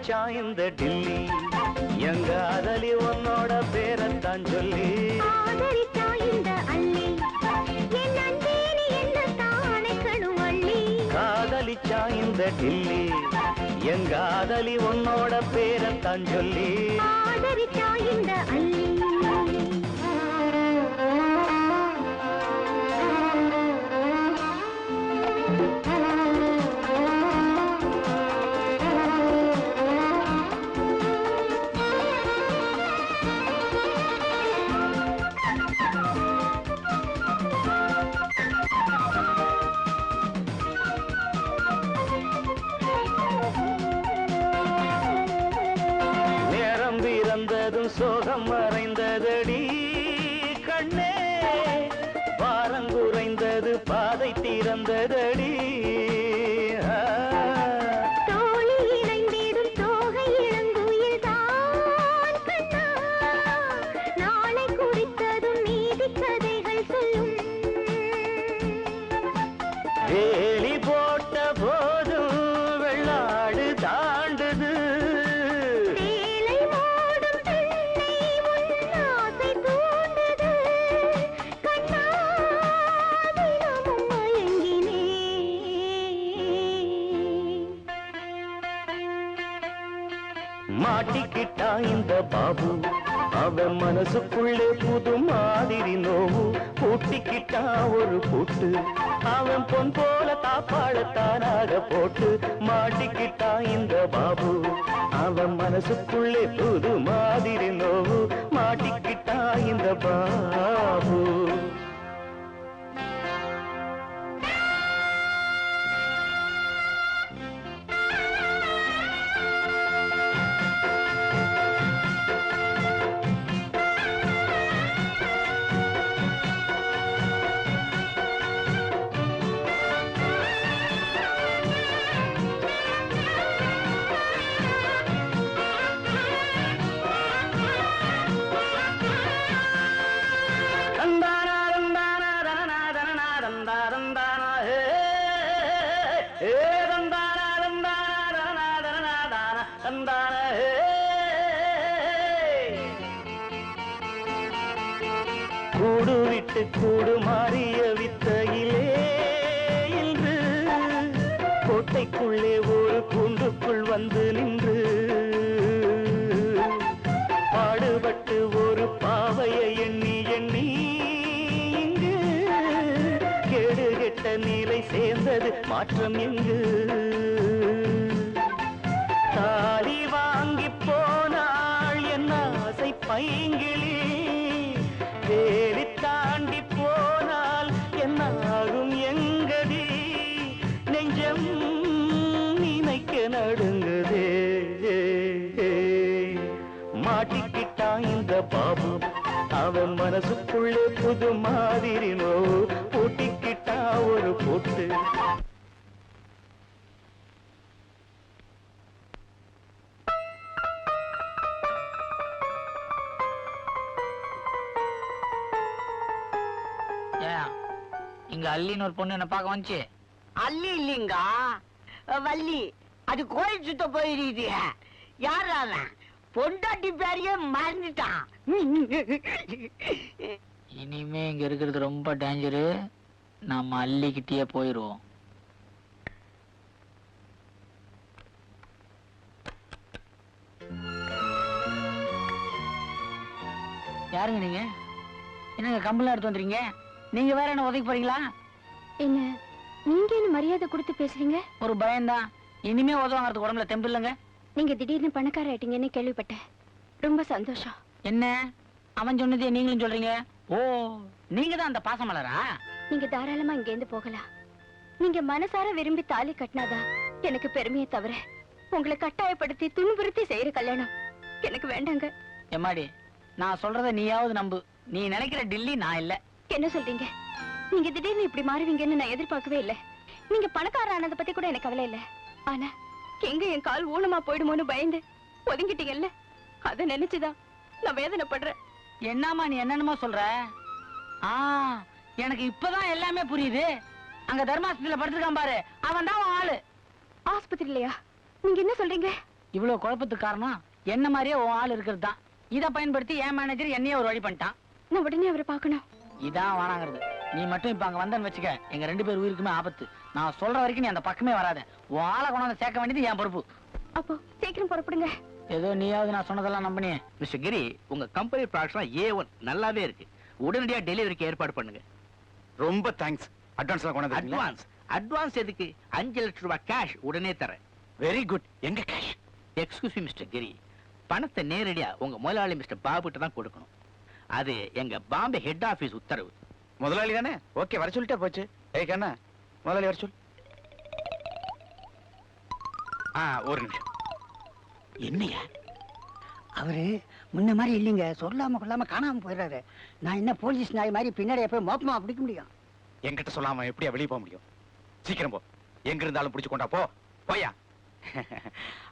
காதலிச்சா இந்த டில்லி. எங்க அதலி உன்னோட பேரத்தான் சொல்லி. காதலிச்சா இந்த டில்லி. எங்க அதலி உன்னோட பேரத்தான் சொல்லி. ஆதரித்தா இந்த அள்ளி. பிறந்ததும் மாட்டிக்கிட்டா இந்த பாபு? அவன் மனசுக்குள்ளே புது மாதிரி நோவு. கூட்டிக்கிட்டா ஒரு கூட்டு அவன் பொன் போல தாப்பாளத்தானாக போட்டு. மாட்டிக்கிட்டா இந்த பாபு? அவன் மனசுக்குள்ளே புது மாதிரி நோவு. மாட்டிக்கிட்டா இந்த பாபு? வந்து நின்று பாடுபட்டு ஒரு பாவையை எண்ணி எண்ணி இங்கு கெடுகெட்ட நிலை சேர்ந்தது மாற்றம் எங்கு தாலி வாங்கி போனாள் என் ஆசை பைங்கிளி பாபு. அவன் மனசுக்குள்ளே புது மாதிரி நோ பூட்டிக்கிட்டா ஒரு பூட்டு. இங்க அள்ளின்னு ஒரு பொண்ணு என்ன பார்க்க வந்துச்சு. அல்லி இல்லைங்க? வள்ளி. அது கோயில் சுத்த போயிருக்குது. யார் அவன்? பொண்டாட்டி பேரையே மறந்துட்டான். இனிமே இங்க இருக்கிறது ரொம்ப டேஞ்சரு நம்ம அள்ளிக்கிட்டே போயிருவோம். யாருங்க நீங்க? என்னங்க கம்பளம் எடுத்து வந்துறீங்க நீங்க வேற என்ன உதைக்க போறீங்களா? என்ன நீங்க என்ன மரியாதை கொடுத்து பேசுறீங்க? ஒரு பயம்தான். இனிமே உதவாங்கிறதுக்கு உடம்புல தெம்பு இல்லைங்க. நீங்க திடீர்னு பணக்கார ஆயிட்டீங்கன்னு கேள்விப்பட்டேன். ரொம்ப சந்தோஷம். என்ன? அவன் சொன்னதே நீங்களும் சொல்றீங்க? ஓ நீங்க தான் அந்த பாசமலரா நீங்க தாராளமா இங்க இருந்து போகலாம். நீங்க மனசார விரும்பி தாலி கட்டினாதான் எனக்கு பெருமையை தவிர உங்களை கட்டாயப்படுத்தி துன்புறுத்தி செய்யற கல்யாணம் எனக்கு வேண்டாங்க. எம்மாடி நான் சொல்றத நீயாவது நம்பு. நீ நினைக்கிற டில்லி நான் இல்ல. என்ன சொல்றீங்க? நீங்க திடீர்னு இப்படி மாறுவீங்கன்னு நான் எதிர்பார்க்கவே இல்ல. நீங்க பணக்கார ஆனதை பத்தி கூட எனக்கு கவலை இல்ல. ஆனா எங்க என் கால் ஊனமா போயிடுமோன்னு பயந்து ஒதுங்கிட்டீங்கல்ல? அத நினைச்சுதான் நான் வேதனைப்படுறேன். என்னம்மா நீ என்னென்னமோ சொல்ற? ஆ எனக்கு இப்பதான் எல்லாமே புரியுது. அங்க தர்மாசத்துல படுத்துருக்கான் பாரு. அவன் தான் ஆளு. ஆஸ்பத்திரிலையா நீங்க என்ன சொல்றீங்க? இவ்வளவு குழப்பத்துக்கு காரணம் என்ன மாதிரியே உன் ஆள் இருக்கிறது தான் இதை பயன்படுத்தி என் மேனேஜர் என்னையே ஒரு வழி பண்ணிட்டான். நான் உடனே அவரை பார்க்கணும். இதான் வானாங்கிறது நீ மட்டும் இப்ப அங்க வந்தேன்னு வச்சுக்க. எங்க ரெண்டு பேர் உயிருக்குமே ஆபத்து. நான் சொல்ற வரைக்கும் நீ அந்த பக்கமே வராத. ஆளை கொண்டாந்து சேர்க்க வேண்டியது என் பொறுப்பு. அப்போ சீக்கிரம் புறப்படுங்க. ஏதோ நீயாவது நான் சொன்னதெல்லாம் நம்பினே மிஸ்டர் கிரி உங்க கம்பெனி ப்ராடக்ட்ஸ்லாம் ஏ ஒன் நல்லாவே இருக்கு. உடனடியா டெலிவரிக்கு ஏற்பாடு பண்ணுங்க. ரொம்ப தேங்க்ஸ் அட்வான்ஸ் எல்லாம் கொண்டாந்து அட்வான்ஸ் அட்வான்ஸ் எதுக்கு? அஞ்சு லட்சம் ரூபாய் கேஷ் உடனே தரேன். வெரி குட் எங்க cash excuse me mister Giri. பணத்தை நேரடியா உங்க முதலாளி மிஸ்டர் பாபுட்ட தான் கொடுக்கணும். அது எங்க பாம்பே ஹெட் ஆபீஸ் உத்தரவு. முதலாளி தானே? ஓகே வர சொல்லிட்டா போச்சு. ஏய் கண்ணா முதலாளி வர சொல். ஆ ஒரு நிமிஷம். என்னையா? அவரு முன்ன மாதிரி இல்லைங்க. சொல்லாம கொள்ளாம காணாம போயிடுறாரு. நான் என்ன போலீஸ் நாய் மாதிரி பின்னாடியே போய் மோப்பமா பிடிக்க முடியும்? என்கிட்ட சொல்லாம எப்படியா வெளியே போக முடியும்? சீக்கிரம் போ. எங்க இருந்தாலும் பிடிச்சு கொண்டா போ. போயா?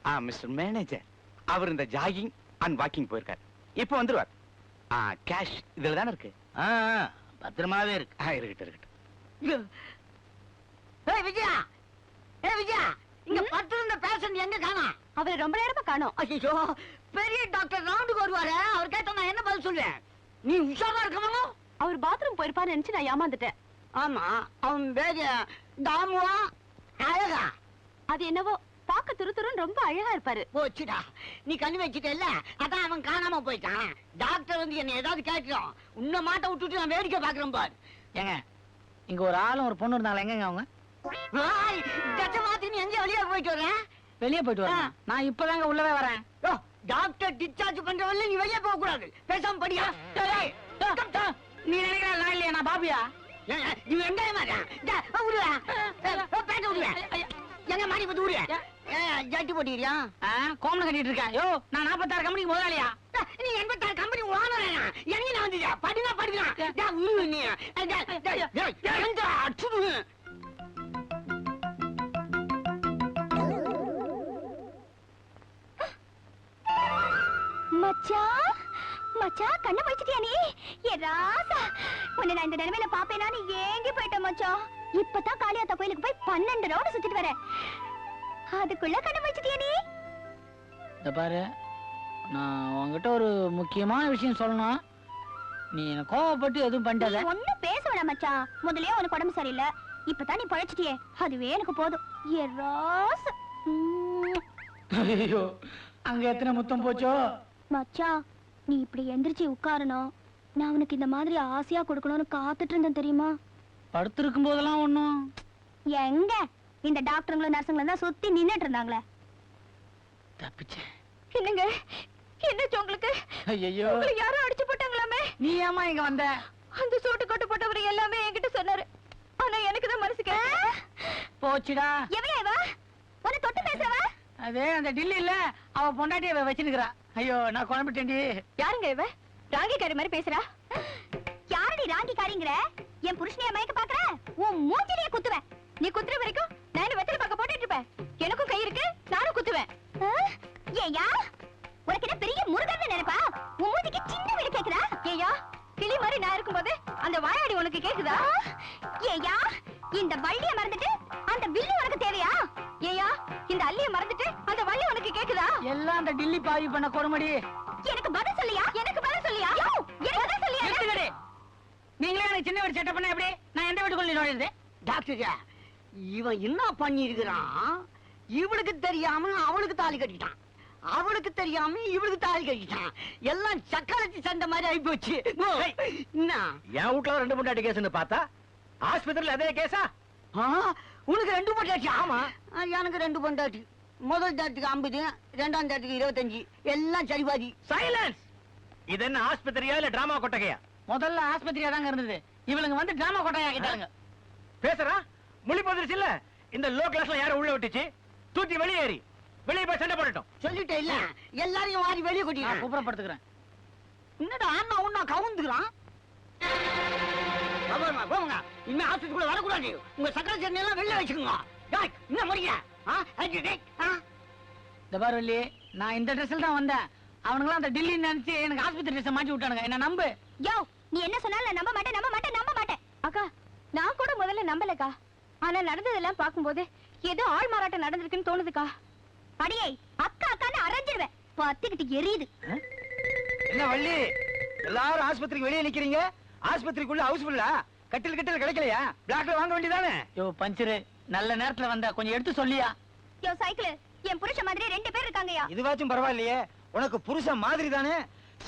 ஆ மிஸ்டர் மேனேஜர். அவர் இந்த ஜாகிங் அண்ட் வாக்கிங் போயிருக்காரு. இப்போ வந்துருவார். ஆ கேஷ் இதுல தானே இருக்கு? ஆ, ஆ, பத்திரமாவே இருக்கு. ஆ இருக்கட்டும் இருக்கட்டும். ஏய் விஜயா! ஏய் விஜயா! இங்க பத்து இருந்த பேஷண்ட் எங்க காணோம் அவரை ரொம்ப நேரமா காணோம். ஐயோ பெரிய டாக்டர் ரவுண்டுக்கு வருவாரு. அவர் கேட்டா நான் என்ன பதில் சொல்லுவேன் நீ உஷாரா இருக்கணும் அவர் பாத்ரூம் போயிருப்பான்னு நினைச்சு நான் ஏமாந்துட்டேன். ஆமா அவன் பேரு தாமுவா அழகா. அது என்னவோ பார்க்க துரு துருன்னு ரொம்ப அழகா இருப்பாரு. போச்சுடா. நீ கண்ணு வச்சுட்டல அதான் அவன் காணாம போயிட்டான். டாக்டர் வந்து என்ன ஏதாவது கேட்கிறோம். உன்னை மாட்ட விட்டுட்டு நான் வேடிக்கை பாக்குறேன் பாரு. ஏங்க இங்க ஒரு ஆளும் ஒரு பொண்ணு இருந்தாங்களே? எங்கங்க அவங்க? ஆய், தச்ச மாத்தி நீ எங்க வெளியே போயிட்டு வர வெளியே போயிட்டு வரேன். நான் இப்பதாங்க உள்ளவே வரேன். டாக்டர் டிஸ்சார்ஜ் பண்றவல்ல நீ வெளியே போக கூடாது. பேசாம படியா. டேய், டேய், டேய், டேய், நீ நினைக்கிற நான் இல்லையா? நான் பாபியா? நீ வெங்காயம் மாதிரியா? டே, அ, விடுவா. ஏய், அ, பேண்ட விடுவா. எங்க மாடி பத்து விடுவா. ஏய், ஜட்டி போட்டுக்கிறியா? கோமணம் கட்டிட்டு இருக்கேன். யோ நான் நாற்பத்தாறு கம்பெனிக்கு முதலாளியா? நீ எண்பத்தாறு கம்பெனி ஓனரா எங்க நான் வந்துட்டியா படினா. படிக்கலாம் விடு. மச்சான் மச்சான் கண்ணை முடிச்சிட்டியா நீ? ஏ ராசா உன்னை நான் இந்த நிலைமையில பாப்பேனா நீ ஏங்கி போயிட்ட மச்சான் இப்பதான் காளியாத்தா கோயிலுக்கு போய் பன்னெண்டு ரவுண்ட் சுத்திட்டு வரேன். அதுக்குள்ள கண்ணை முடிச்சிட்டியா நீ? இந்த பாரு நான் உன்கிட்ட ஒரு முக்கியமான விஷயம் சொல்லணும். நீ என்ன கோவப்பட்டு எதுவும் பண்ணிட்டத ஒண்ணும் பேச வேணாம் மச்சான் முதல்லயே உனக்கு உடம்பு சரியில்லை. இப்பதான் நீ பழச்சிட்டியே. அதுவே எனக்கு போதும். ஏ உம். ஐயோ அங்க எத்தனை முத்தம் போச்சோ? மச்சான் நீ இப்படி எந்திரிச்சு உட்காரணும். நான் உனக்கு இந்த மாதிரி ஆசையா கொடுக்கணும்னு காத்துட்டு இருந்தேன் தெரியுமா? படுத்திருக்கும் போதெல்லாம் ஒண்ணும். எங்க? இந்த டாக்டருங்களும் நர்ஸுங்களும் தான் சுத்தி நின்னுட்டு இருந்தாங்களே. தப்பிச்சேன் என்னங்க? என்னாச்சு உங்களுக்கு? ஐயோ உங்களை யாரும் அடிச்சு போட்டாங்களாமே? நீ ஏமா இங்க வந்த? அந்த சூட்டு கொட்டு போட்டவர் எல்லாமே என்கிட்ட சொன்னாரு. ஆனா எனக்கு தான் போச்சுடா. எவையா இவ? தொட்டு பேசுறவ? அதே அந்த டில்லி இல்ல அவ பொண்டாட்டி அவ வச்சிருக்கிறா ஐயோ நான் குழம்பிட்டேன்டி. யாருங்க இவ? ராங்கிக்காரி மாதிரி பேசுறா. யாரடி ராங்கிக்காரிங்கிற? என் புருஷனைய மயக்க பாக்குற? உன் மூஞ்சிலேயே குத்துவேன். நீ குத்துற வரைக்கும் நான் வெத்தல வெத்தலை போட்டுட்டு இருப்பேன். எனக்கும் கை இருக்கு நானும் குத்துவேன். ஏயா ஏய்யா உனக்கு என்ன பெரிய முருகன் நினைப்பா? உன் மூஞ்சிக்கு சின்ன வீடு கேக்குதா? ஏய்யா கிளி மாதிரி நான் இருக்கும்போது அந்த வாயாடி உனக்கு கேக்குதா? ஏயா இந்த வள்ளிய மறந்துட்டு அந்த வில்லு உனக்கு அந்த டில்லி பாவி பண்ண கொடுமடி. எனக்கு பதில் சொல்லியா? எனக்கு பதில் சொல்லியா? எனக்கு பதில் சொல்லியா? நிறுத்துங்கடி. நீங்களே எனக்கு சின்ன வீடு செட்டப் பண்ண எப்படி? நான் எந்த வீட்டுக்குள்ள நுழையுது டாக்டர் இவன் என்ன பண்ணியிருக்கிறான்? இவளுக்கு தெரியாம அவளுக்கு தாலி கட்டிட்டான். அவளுக்கு தெரியாம இவளுக்கு தாலி கட்டிட்டான். எல்லாம் சக்கரத்தி சண்டை மாதிரி ஆகி போச்சு. என்ன? என் வீட்டுல ரெண்டு பொண்டாட்டி கேஸ்னு பார்த்தா ஆஸ்பத்திரியில அதே கேஸா ஆ, உனக்கு ரெண்டு பொண்டாட்டி? ஆமா. எனக்கு ரெண்டு பொண்டாட்டி. முதல் தாட்டுக்கு ஐம்பது ரெண்டாம் தாட்டுக்கு இருபத்தஞ்சு. எல்லாம் சரிபாதி சைலன்ஸ் இது என்ன ஆஸ்பத்திரியா இல்ல டிராமா கொட்டகையா? முதல்ல ஆஸ்பத்திரியா தாங்க இருந்தது. இவளுங்க வந்து டிராமா கொட்டையா ஆக்கிட்டாங்க பேசுறா? மொழி வந்துருச்சு இல்ல? இந்த லோ கிளாஸ்ல யார உள்ள விட்டுச்சு? தூத்தி வெளியேறி வெளியே போய் சண்டை போடட்டும். சொல்லிட்டேன் இல்ல? எல்லாரையும் வாரி வெளியே நான் கொட்டிட்டான் குப்புறப்படுத்துக்கிறேன் என்னடா அண்ணா உன்னா கவுந்துக்கிறான்? போங்க, இனிமே ஆஸ்பத்திரிக்குள்ள வரக்கூடாது. உங்க சக்கரை சட்னி எல்லாம் வெளில வச்சுக்கோங்க என்ன முடிய இந்த பாரு வள்ளி நான் இந்த ட்ரெஸ்ல தான் வந்தேன். அவனுங்களாம் அந்த டில்லி நினைச்சு எனக்கு ஆஸ்பத்திரி ட்ரெஸ் மாட்டி விட்டானுங்க. என்ன நம்பு? யோ நீ என்ன சொன்னாலும் நான் நம்ப மாட்டேன் நம்ப மாட்டேன் நம்ப மாட்டேன். அக்கா நான் கூட முதல்ல நம்பலக்கா. ஆனா நடந்ததெல்லாம் பார்க்கும்போது ஏதோ ஆள் மாறாட்டம் நடந்திருக்குன்னு தோணுதுக்கா. அடியே அக்கா அக்கான்னு அரைஞ்சிருவேன். பத்திக்கிட்டு எரியுது. என்ன வள்ளி? எல்லாரும் ஆஸ்பத்திரிக்கு வெளியே நிக்கிறீங்க? ஆஸ்பத்திரிக்குள்ள ஹவுஸ்ஃபுல்லா கட்டில் கட்டில் கிடைக்கலையா? பிளாக்ல வாங்க வேண்டியதானே யோ பஞ்சரு. நல்ல நேரத்துல வந்த கொஞ்சம் எடுத்து சொல்லியா? யோ சைக்கிள் என் புருஷன் மாதிரி ரெண்டு பேர் இருக்காங்கயா இதுவாச்சும் பரவாயில்லையே. உனக்கு புருஷன் மாதிரி தானே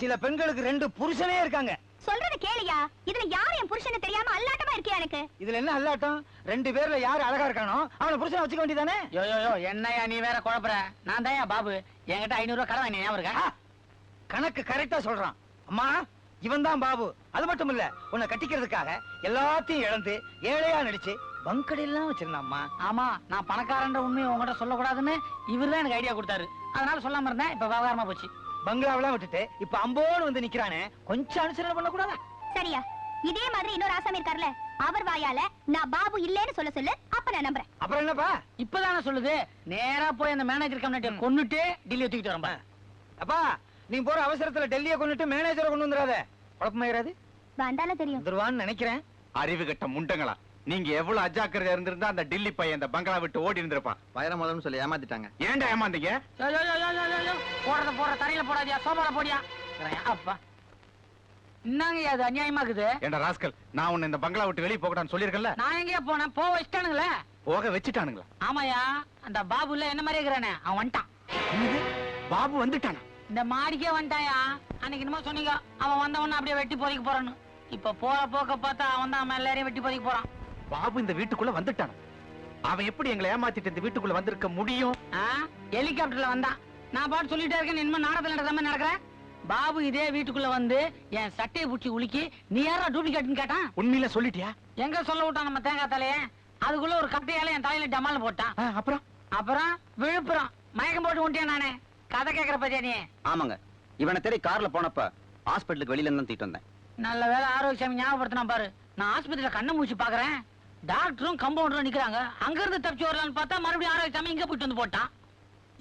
சில பெண்களுக்கு ரெண்டு புருஷனே இருக்காங்க. சொல்றத கேளியா இதுல யார் என் புருஷன்னு தெரியாம அல்லாட்டமா இருக்கியா எனக்கு? இதுல என்ன அல்லாட்டம்? ரெண்டு பேர்ல யாரு அழகா இருக்கானோ அவன புருஷனை வச்சுக்க வேண்டியதானே? யோ யோ யோ என்னையா நீ வேற குழப்புற? நான் தான் பாபு. என்கிட்ட ஐநூறு ரூபாய் கடன் வாங்கினேன் ஞாபகம் இருக்கா? கணக்கு கரெக்டா சொல்றான். அம்மா இவன் தான் பாபு. அது மட்டும் இல்ல உன்னை கட்டிக்கிறதுக்காக எல்லாத்தையும் இழந்து ஏழையா நடிச்சு பங்கடையெல்லாம் வச்சிருந்தாம்மா. ஆமா நான் பணக்காரன்ற உண்மையை உங்ககிட்ட சொல்லக்கூடாதுன்னு இவர் தான் எனக்கு ஐடியா கொடுத்தாரு. அதனால சொல்லாம இருந்தேன் இப்ப விவகாரமா போச்சு. பங்களாவெல்லாம் விட்டுட்டு இப்ப அம்போன்னு வந்து நிக்கிறானே கொஞ்சம் அனுசரணை பண்ண கூடாதா சரியா இதே மாதிரி இன்னொரு ஆசாமி இருக்கார்ல அவர் வாயால நான் பாபு இல்லேன்னு சொல்ல சொல்லு அப்ப நான் நம்புறேன். அப்புறம் என்னப்பா? இப்பதானே சொல்லுது. நேரா போய் அந்த மேனேஜர் கம்யூனிட்டியை கொன்னுட்டு டெல்லி தூக்கிட்டு வரம்பா அப்பா நீ போற அவசரத்துல டெல்லியை கொண்டுட்டு மேனேஜரை கொண்டு வந்துடாத. குழப்பமாயிராது. வந்தால தெரியும். வந்துருவான்னு நினைக்கிறேன். அறிவு கட்ட முண்டங்களா? நீங்க எவ்வளவு அஜாக்கிரதையா இருந்திருந்தா அந்த டில்லி பையன் இந்த பங்களா விட்டு ஓடி இருந்திருப்பான். வைரமலம்னு சொல்லி ஏமாத்திட்டாங்க. ஏன்டா ஏமாந்தீங்க. போடுறத போடுற தரையில போடாதியா சோபால போடியா. அப்பா. என்னங்க அது அநியாயமா இருக்குது ஏன்டா ராஸ்கல் நான் உன்னை இந்த பங்களா விட்டு வெளியே போகட்டான்னு சொல்லியிருக்கேன்ல? நான் எங்கேயா போனேன் போக வச்சிட்டானுங்களே. போக வச்சுட்டானுங்களா? ஆமாயா அந்த பாபுல என்ன மாதிரி இருக்கிறானே அவன் வந்துட்டான். என்னது? பாபு வந்துட்டானா? இந்த மாடிக்கே வந்துட்டாயா? அன்னைக்கு என்னமோ சொன்னீங்க அவன் வந்தவன அப்படியே வெட்டி போதைக்கு போறான்னு. இப்ப போற போக்க பார்த்தா அவன் தான் எல்லாரையும் வெட்டி போதைக்கு போறான். பாபு இந்த வீட்டுக்குள்ள வந்துட்டானா. அவன் எப்படி எங்களை ஏமாத்திட்டு இந்த வீட்டுக்குள்ள வந்திருக்க முடியும்? ஆ? ஹெலிகாப்டர்ல வந்தான். நான் பாட்டு சொல்லிட்டே இருக்கேன் இனிமே நாடகத்துல நடக்கிற மாதிரி நடக்கிறேன் பாபு இதே வீட்டுக்குள்ள வந்து என் சட்டையை புடிச்சு உலுக்கி நீ யாரா டூப்ளிகேட்னு கேட்டான்? உண்மையில சொல்லிட்டியா? எங்க சொல்ல விட்டான் நம்ம தேங்காய் தலைய? அதுக்குள்ள ஒரு கட்டையால என் தலையில டமால் போட்டான். அப்புறம்? அப்புறம் விழுப்புரம். மயக்கம் போட்டு விட்டியா நானே? கதை கேக்குற பத்தியா நீ? ஆமாங்க. இவனை தேடி கார்ல போனப்ப ஹாஸ்பிட்டலுக்கு வெளியில இருந்து தூக்கிட்டு வந்தேன். நல்ல வேலை ஆரோக்கியசாமி ஞாபகப்படுத்தினா பாரு. நான் ஆஸ்பத்திரியில கண்ணை மூச்சு பாக்குறேன் டாக்டரும் கம்பவுண்டரும் நிக்கிறாங்க. அங்க இருந்து தப்பிச்சு வரலான்னு பார்த்தா மறுபடியும் ஆரோக்கியசாமி இங்க போயிட்டு வந்து போட்டான்.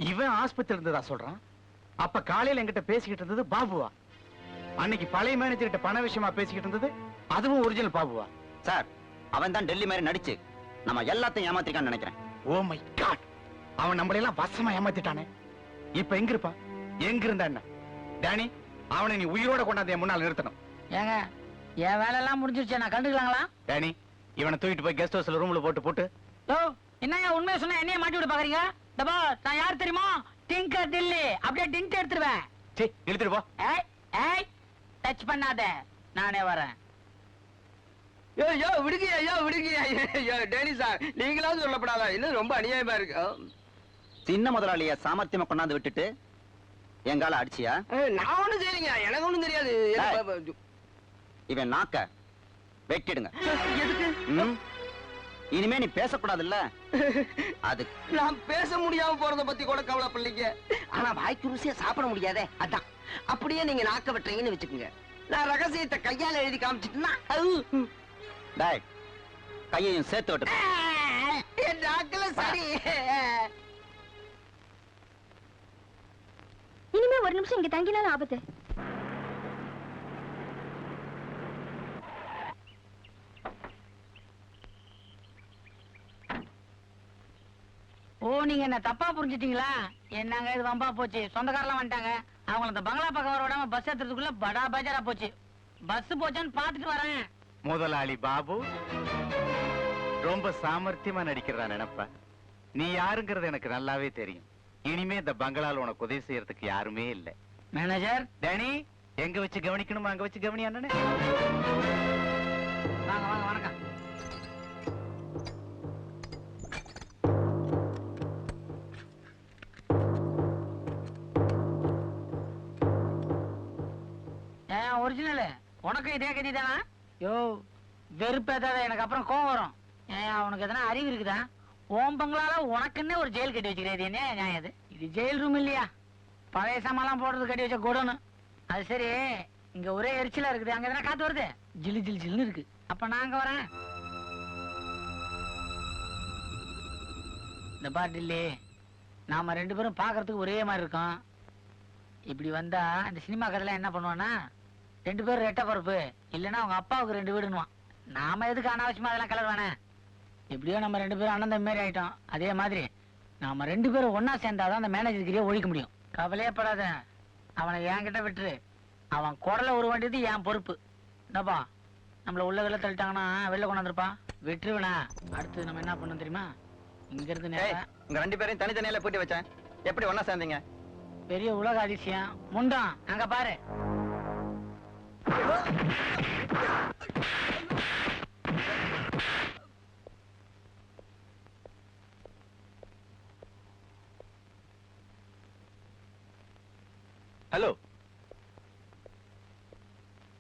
இவன் ஆஸ்பத்திரி இருந்ததா சொல்றான். அப்ப காலையில என்கிட்ட பேசிக்கிட்டு இருந்தது பாபுவா. அன்னைக்கு பழைய மேனேஜர் கிட்ட பண விஷயமா பேசிக்கிட்டு இருந்தது அதுவும் ஒரிஜினல் பாபுவா. சார் அவன் தான் டெல்லி மாதிரி நடிச்சு நம்ம எல்லாத்தையும் ஏமாத்திருக்கான்னு நினைக்கிறேன். ஓ மை காட் அவன் நம்மள எல்லாம் வசமா ஏமாத்திட்டானே. இப்ப எங்க இருப்பான் எங்க இருந்தா என்ன? டேனி அவனை நீ உயிரோட கொண்டாந்து என் முன்னால் நிறுத்தணும். ஏங்க என் வேலை எல்லாம் முடிஞ்சிருச்சு நான் கண்டுக்கலாங்களா? டேனி இவனை தூக்கிட்டு போய் கெஸ்ட் ஹவுஸ்ல ரூம்ல போட்டு போட்டு. ஓ என்னங்க உண்மையை சொன்னா என்னைய மாட்டி விட பாக்குறீங்க டபா நான் யார் தெரியுமா? டிங்கர் தில்லி. அப்படியே டிங்க் எடுத்துருவேன். சீ இழுத்துட்டு போ. ஏய் ஏய் டச் பண்ணாத. நானே வரேன். யோ யோ விடுங்க ஐயா விடுங்க ஐயோ டேனி சார் நீங்களாவது சொல்லப்படாதா. இன்னும் ரொம்ப அநியாயமா இருக்கு. சின்ன முதலாளிய சாமர்த்தியமா கொண்டாந்து விட்டுட்டு எங்கால அடிச்சியா? நான் ஒண்ணும் செய்யலைங்க எனக்கு ஒண்ணும் தெரியாது. இவன் நாக்க. வெட்டிடுங்க எதுக்கு? ம்? இனிமே நீ பேசக்கூடாதுல்ல? அது நான் பேச முடியாம போறத பத்தி கூட கவலைப்படலைங்க. ஆனா வாய்க்கு ருசியா சாப்பிட முடியாதே அதான். அப்படியே நீங்க நாக்க வெட்டுறீங்கன்னு வச்சுக்கோங்க. நான் ரகசியத்தை கையால எழுதி காமிச்சிட்டுனா டேய் கையையும் சேர்த்து விட்டு என் நாக்குல சரி இனிமே ஒரு நிமிஷம் இங்க தங்கினாலும் ஆபத்து. ஓ நீங்க என்ன தப்பா புரிஞ்சிட்டீங்களா? என்னங்க இது வம்பா போச்சு? சொந்தக்காரெல்லாம் வந்துட்டாங்க. அவங்கள இந்த பங்களா பக்கம் வர விடாம பஸ் ஏத்துறதுக்குள்ள படா பஜாரா போச்சு. பஸ் போச்சான்னு பாத்துட்டு வரேன். முதலாளி பாபு ரொம்ப சாமர்த்தியமா நடிக்கிறதா நினைப்ப? நீ யாருங்கிறது எனக்கு நல்லாவே தெரியும். இனிமே இந்த பங்களால உனக்கு உதவி செய்யறதுக்கு யாருமே இல்ல. மேனேஜர் டேனி எங்க வச்சு கவனிக்கணுமா? அங்க வச்சு கவனி அண்ணனே? ஒரிஜினல். உனக்கு இதே கதி தானா யோ வெறுப்பேதாத எனக்கு அப்புறம் கோவம் வரும். ஏன் உனக்கு எதனா அறிவு இருக்குதா? ஓம்பங்களால உனக்குன்னே ஒரு ஜெயில் கட்டி வச்சுக்கிறது என்ன நியாயம் இது இது ஜெயில் ரூம் இல்லையா? பழைய சாமான்லாம் போடுறது கட்டி வச்ச குடோனு. அது சரி இங்க ஒரே எரிச்சலா இருக்குது. அங்க எதனா காத்து வருது? ஜிலு ஜிலு ஜில்னு இருக்கு. அப்ப நாங்க வரேன். இந்த பாட்டிலே நாம ரெண்டு பேரும் பார்க்கறதுக்கு ஒரே மாதிரி இருக்கோம். இப்படி வந்தா இந்த சினிமா கதையில என்ன பண்ணுவோன்னா ரெண்டு பேரும் ரெட்டை பொறுப்பு. இல்லைன்னா அவங்க அப்பாவுக்கு ரெண்டு வீடுன்னுவான். நாம எதுக்கு அனாவசியமா அதெல்லாம் கலருவானே எப்படியோ நம்ம ரெண்டு பேரும் அண்ணன் மாதிரி ஆயிட்டோம். அதே மாதிரி நாம ரெண்டு பேரும் ஒண்ணா சேர்ந்தாதான் அந்த மேனேஜர் கிரியை ஒழிக்க முடியும். கவலையே படாத அவனை என்கிட்ட விட்டுரு. அவன் குடலை ஒரு வேண்டியது என் பொறுப்பு. என்னப்பா நம்மள உள்ள வெளில தள்ளிட்டாங்கன்னா வெளில கொண்டாந்துருப்பான் விட்டுருவனா அடுத்து நம்ம என்ன பண்ணணும் தெரியுமா? இங்க இருந்து நேரா உங்க ரெண்டு பேரையும் தனித்தனியில பூட்டி வச்சேன். எப்படி ஒண்ணா சேர்ந்தீங்க? பெரிய உலக அதிசயம். முண்டம் அங்க பாரு. ஹலோ.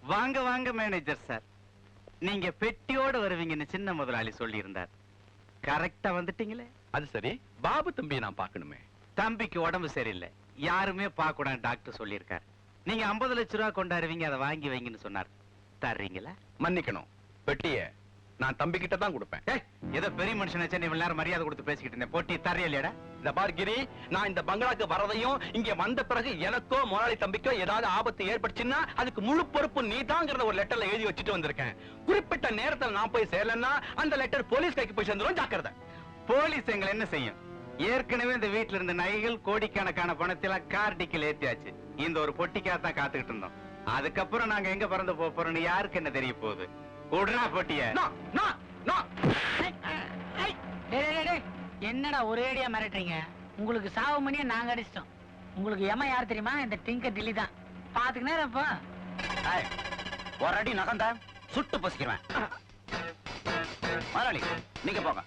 வாங்க வாங்க மேனேஜர் சார் நீங்க பெட்டியோட வருவீங்கன்னு சின்ன முதலாளி சொல்லியிருந்தார். கரெக்டா வந்துட்டீங்களே? அது சரி. பாபு தம்பியை நான் பார்க்கணுமே. தம்பிக்கு உடம்பு சரியில்லை. யாருமே பார்க்க கூடாது டாக்டர் சொல்லியிருக்கார். நீங்க 50 லட்ச ரூபா கொண்டாருவீங்க அதை வாங்கி வைங்கன்னு சொன்னார். தர்றீங்களா? மன்னிக்கணும். பெட்டிய நான் தம்பி கிட்ட தான் கொடுப்பேன். ஏதோ பெரிய மனுஷனாச்சே நீ இவ்வளவு நேரம் மரியாதை கொடுத்து பேசிக்கிட்டு இருந்தேன் போட்டி தரையா இல்லையாடா இந்த பார்கிரி நான் இந்த பங்களாக்கு வரதையும் இங்க வந்த பிறகு எனக்கோ முதலாளி தம்பிக்கோ ஏதாவது ஆபத்து ஏற்பட்டுச்சுன்னா அதுக்கு முழு பொறுப்பு நீதாங்கிறத ஒரு லெட்டர்ல எழுதி வச்சுட்டு வந்திருக்கேன். குறிப்பிட்ட நேரத்துல நான் போய் சேரலன்னா அந்த லெட்டர் போலீஸ் கைக்கு போய் சேர்ந்துரும் ஜாக்கிரதை. போலீஸ் எங்களை என்ன செய்யும்? ஏற்கனவே இந்த வீட்ல இருந்த நகைகள் கோடிக்கணக்கான பணத்தெல்லாம் கார் டிக்கில் ஏத்தியாச்சு. இந்த ஒரு பொட்டிக்காக காத்துக்கிட்டு இருந்தோம். அதுக்கப்புறம் நாங்க எங்க பறந்து போறோம்னு யாருக்கு என்ன தெரிய போகுது? விடுறா பொட்டிய. என்னடா ஒரேடியா மிரட்டுறீங்க? உங்களுக்கு சாவு மணியை நாங்க அடிச்சிட்டோம். உங்களுக்கு எம யார் தெரியுமா? இந்த டிங்கர் டில்லி தான். பாத்துக்கினே இருப்பா ஏய், ஒரு அடி நகந்தா சுட்டு பசிக்கிறேன் முதலாளி நீங்க போங்க.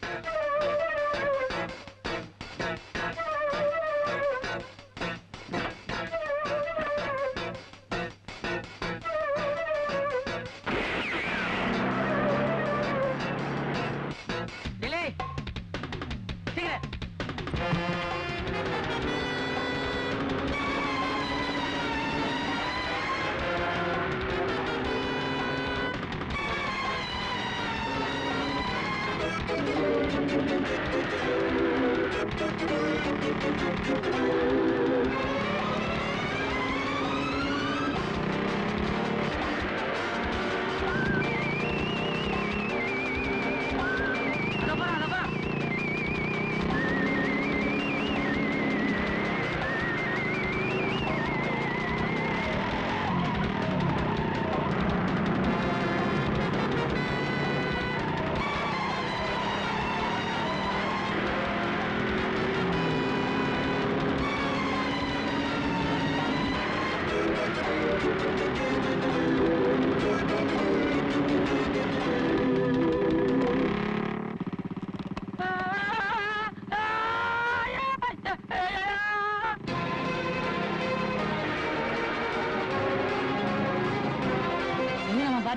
அதோ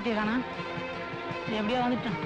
எங்க பாட்டியை காணோம் எப்படியோ வந்துட்டான்.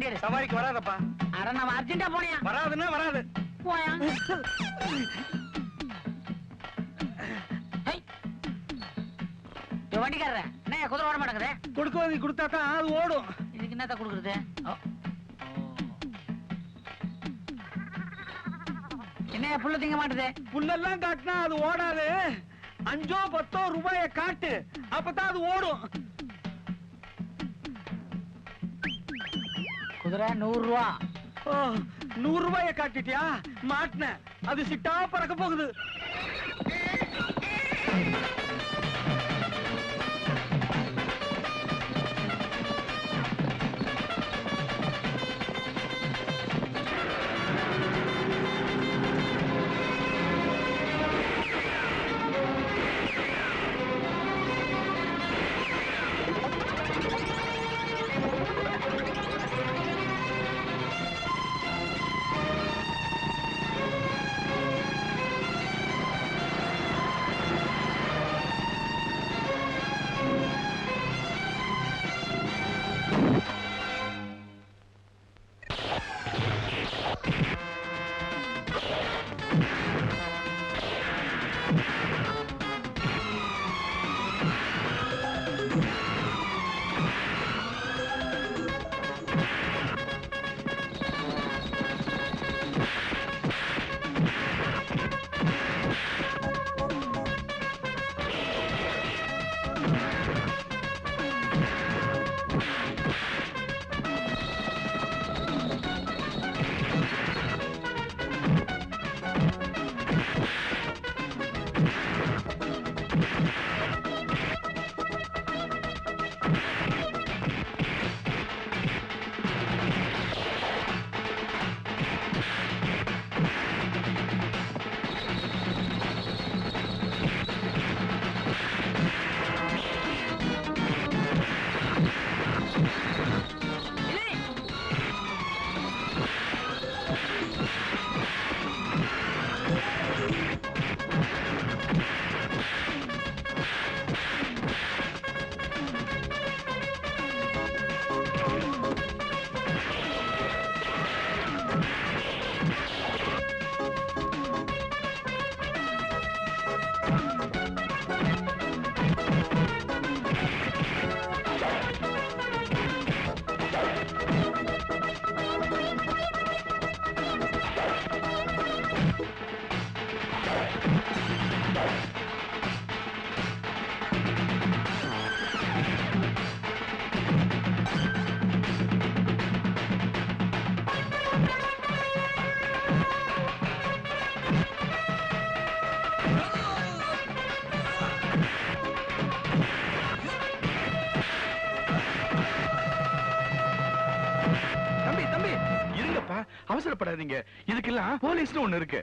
அர்ஜென்டா வண்டி எடு சவாரிக்கு வராதப்பா. அட நம்ம அர்ஜென்டா போனியா? வராதுன்னா வராது. போயா? வண்டிக்காரரே என்ன குதிரை ஓட மாட்டேங்குது? கொடுக்குவது கொடுத்தா தான் அது ஓடும். இதுக்கு என்னத்த கொடுக்குறது. என்ன புள்ள திங்க மாட்டுது? புல்லெல்லாம் காட்டினா அது ஓடாது. அஞ்சோ பத்தோ ரூபாய காட்டு. அப்பதான் அது ஓடும். குதிரை நூறு ரூபா ஓ, நூறு ரூபாய காட்டிட்டியா? மாட்டின. அது சிட்டா பறக்க போகுது. அவசரப்படாதீங்க இதுக்கெல்லாம் போலீஸ்னு ஒண்ணு இருக்கு.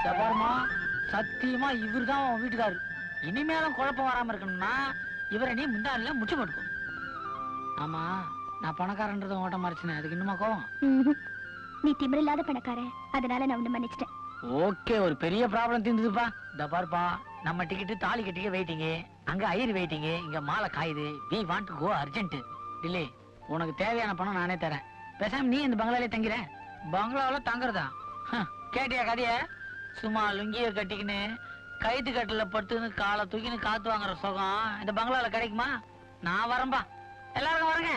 இத பாரும்மா சத்தியமா இவர்தான் உன் வீட்டுக்காரு இனிமேலும் குழப்பம் வராம இருக்கணும்னா இவரை நீ முந்தானில முச்சு போட்டுக்கோ. ஆமா நான் பணக்காரன்றதை ஓட்ட மறைச்சினேன். அதுக்கு இன்னுமா கோவம். நீ திமிரில்லாத பணக்காரன். அதனால நான் உன்னை மன்னிச்சிட்டேன். ஓகே ஒரு பெரிய ப்ராப்ளம் தீர்ந்ததுப்பா. இந்த பாருப்பா நம்ம டிக்கெட் தாலி கட்டிக்க வெயிட்டிங்க அங்க ஐயர் வெயிட்டிங்க இங்க மாலை காயுது. We want to go urgent delay உனக்கு தேவையான பணம் நானே தரேன். பேசாம நீ இந்த பங்களாலே தங்கிற. பங்களாவில தங்குறதா? கேட்டியா கதைய? சும்மா லுங்கிய கட்டிக்கின்னு கைத்து கட்டில படுத்துன்னு காலை தூக்கின்னு காத்து வாங்குற சுகம் இந்த பங்களால கிடைக்குமா? நான் வரம்பா எல்லாரும் வரேங்க.